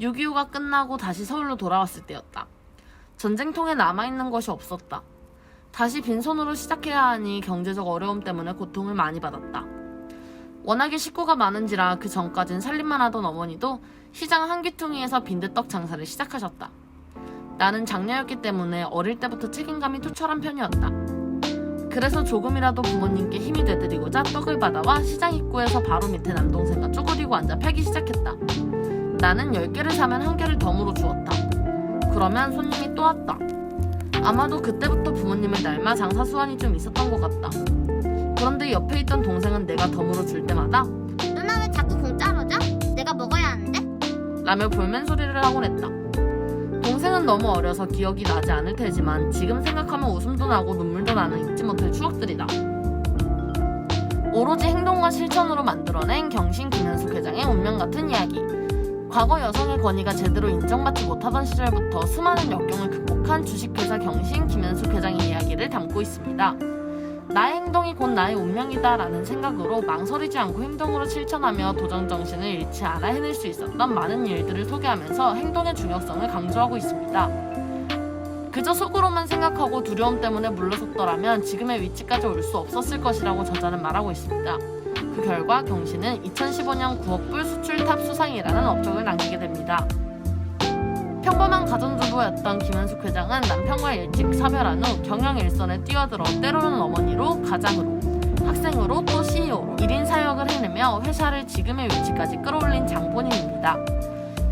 6.25가 끝나고 다시 서울로 돌아왔을 때였다. 전쟁통에 남아있는 것이 없었다. 다시 빈손으로 시작해야 하니 경제적 어려움 때문에 고통을 많이 받았다. 워낙에 식구가 많은지라 그 전까진 살림만 하던 어머니도 시장 한귀퉁이에서 빈대떡 장사를 시작하셨다. 나는 장녀였기 때문에 어릴 때부터 책임감이 투철한 편이었다. 그래서 조금이라도 부모님께 힘이 되드리고자 떡을 받아와 시장 입구에서 바로 밑에 남동생과 쪼그리고 앉아 팔기 시작했다. 나는 10개를 사면 한 개를 덤으로 주었다. 그러면 손님이 또 왔다. 아마도 그때부터 부모님을 닮아 장사 수완이 좀 있었던 것 같다. 그런데 옆에 있던 동생은 내가 덤으로 줄 때마다 누나 왜 자꾸 공짜로 줘? 내가 먹어야 하는데? 라며 볼멘 소리를 하곤 했다. 동생은 너무 어려서 기억이 나지 않을 테지만 지금 생각하면 웃음도 나고 눈물도 나는 잊지 못할 추억들이다. 오로지 행동과 실천으로 만들어낸 경신 김현숙 회장의 운명 같은 이야기. 과거 여성의 권위가 제대로 인정받지 못하던 시절부터 수많은 역경을 극복한 주식회사 경신 김현숙 회장의 이야기를 담고 있습니다. 나의 행동이 곧 나의 운명이다 라는 생각으로 망설이지 않고 행동으로 실천하며 도전 정신을 잃지 않아 해낼 수 있었던 많은 일들을 소개하면서 행동의 중요성을 강조하고 있습니다. 그저 속으로만 생각하고 두려움 때문에 물러섰더라면 지금의 위치까지 올 수 없었을 것이라고 저자는 말하고 있습니다. 그 결과 경신은 2015년 9억 불 수출 탑 수상이라는 업적을 남기게 됩니다. 평범한 가정주부였던 김현숙 회장은 남편과 일찍 사별한 후 경영 일선에 뛰어들어 때로는 어머니로 가장으로 학생으로 또 CEO로 1인 사역을 해내며 회사를 지금의 위치까지 끌어올린 장본인입니다.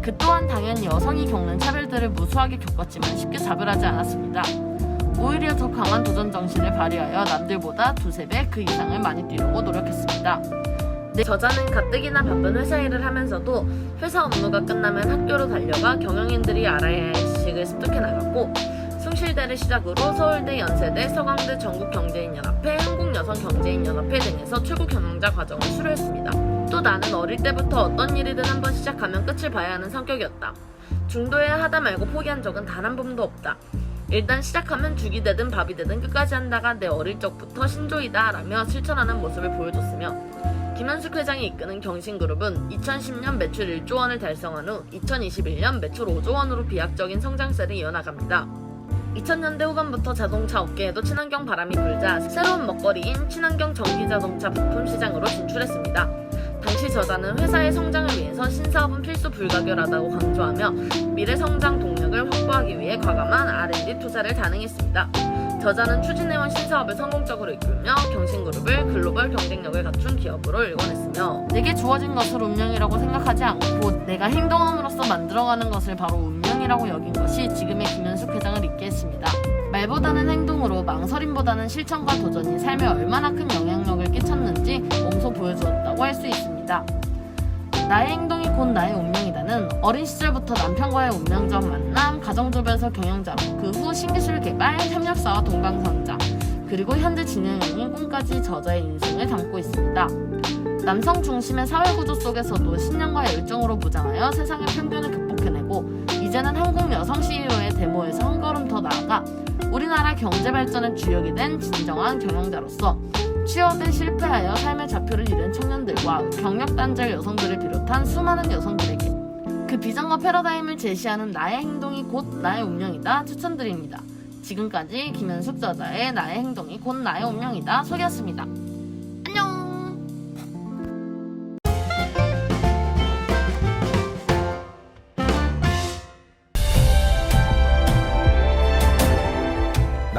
그 또한 당연히 여성이 겪는 차별들을 무수하게 겪었지만 쉽게 자별하지 않았습니다. 오히려 더 강한 도전 정신을 발휘하여 남들보다 두세 배 그 이상을 많이 뛰려고 노력했습니다. 네, 저자는 가뜩이나 바쁜 회사 일을 하면서도 회사 업무가 끝나면 학교로 달려가 경영인들이 알아야 할 지식을 습득해 나갔고 숭실대를 시작으로 서울대, 연세대, 서강대, 전국경제인연합회, 한국여성경제인연합회 등에서 최고 경영자 과정을 수료했습니다. 또 나는 어릴 때부터 어떤 일이든 한번 시작하면 끝을 봐야 하는 성격이었다. 중도해야 하다 말고 포기한 적은 단 한 번도 없다. 일단 시작하면 죽이 되든 밥이 되든 끝까지 한다가 내 어릴 적부터 신조이다 라며 실천하는 모습을 보여줬으며 김현숙 회장이 이끄는 경신그룹은 2010년 매출 1조 원을 달성한 후 2021년 매출 5조 원으로 비약적인 성장세를 이어나갑니다. 2000년대 후반부터 자동차 업계에도 친환경 바람이 불자 새로운 먹거리인 친환경 전기자동차 부품 시장으로 진출했습니다. 당시 저자는 회사의 성장을 위해서 신사업은 필수 불가결하다고 강조하며 미래 성장 동력을 확보하기 위해 과감한 R&D 투자를 단행했습니다. 저자는 추진해온 신사업을 성공적으로 이끌며 경신그룹을 글로벌 경쟁력을 갖춘 기업으로 일궈냈으며 내게 주어진 것을 운명이라고 생각하지 않고 내가 행동함으로써 만들어가는 것을 바로 운명이라고 여긴 것이 지금의 김현숙 회장을 있게 했습니다. 말보다는 행동으로 망설임보다는 실천과 도전이 삶에 얼마나 큰 영향력을 끼쳤는지 몸소 보여주었다고 할 수 있습니다. 나의 행동이 곧 나의 운명이다는 어린 시절부터 남편과의 운명적 만남, 가정조배에서 경영자로 그후 신기술 개발, 협력사와 동방선자, 그리고 현재 진행형인 꿈까지 저자의 인생을 담고 있습니다. 남성 중심의 사회구조 속에서도 신념과 열정으로 무장하여 세상의 편견을 극복해내고 이제는 한국 여성 CEO의 데모에서 한 걸음 더 나아가 우리나라 경제 발전의 주역이 된 진정한 경영자로서 취업에 실패하여 삶의 좌표를 잃은 청년들과 경력 단절 여성들을 비롯한 수많은 여성들에게 그 비전과 패러다임을 제시하는 나의 행동이 곧 나의 운명이다 추천드립니다. 지금까지 김현숙 저자의 나의 행동이 곧 나의 운명이다 소개했습니다.